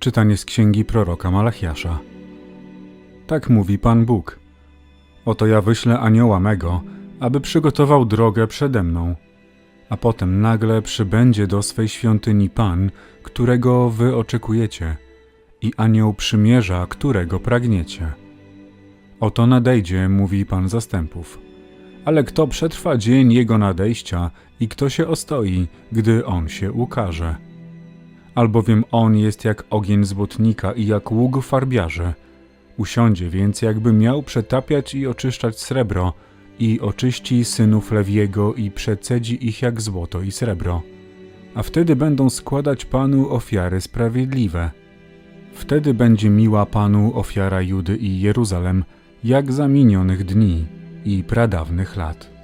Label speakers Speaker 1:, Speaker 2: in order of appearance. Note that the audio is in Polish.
Speaker 1: Czytanie z księgi proroka Malachiasza. Tak mówi Pan Bóg. Oto ja wyślę anioła mego, aby przygotował drogę przede mną. A potem nagle przybędzie do swej świątyni Pan, którego wy oczekujecie, i anioł przymierza, którego pragniecie. Oto nadejdzie, mówi Pan zastępów. Ale kto przetrwa dzień jego nadejścia i kto się ostoi, gdy on się ukaże? Albowiem on jest jak ogień złotnika i jak łuk farbiarze. Usiądzie więc, jakby miał przetapiać i oczyszczać srebro, i oczyści synów Lewiego i przecedzi ich jak złoto i srebro. A wtedy będą składać Panu ofiary sprawiedliwe. Wtedy będzie miła Panu ofiara Judy i Jeruzalem, jak za minionych dni i pradawnych lat.